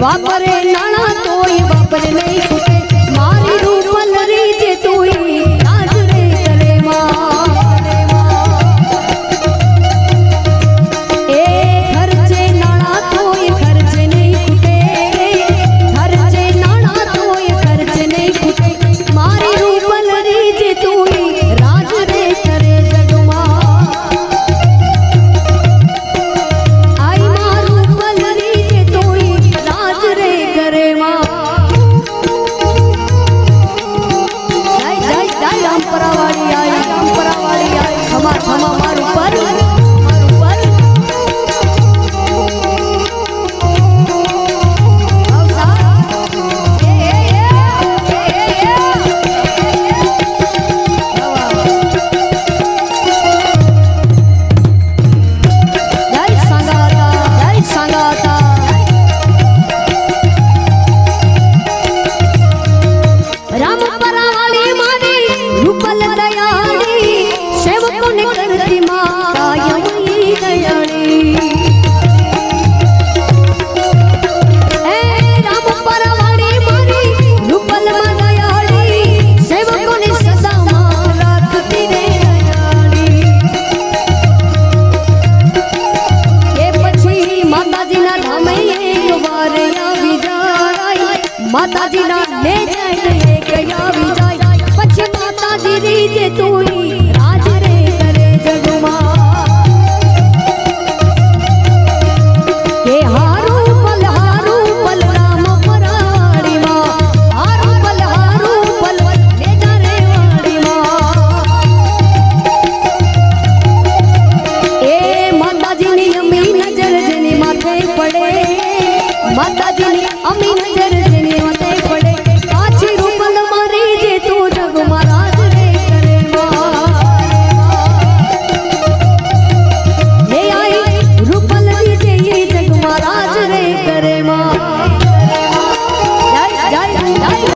વાપરે નાણા તોય વાપરે નહીં માતાજીના લે જાય ને લઈ ગયા આવી જાય. પછી માતાજી રીજે તુરી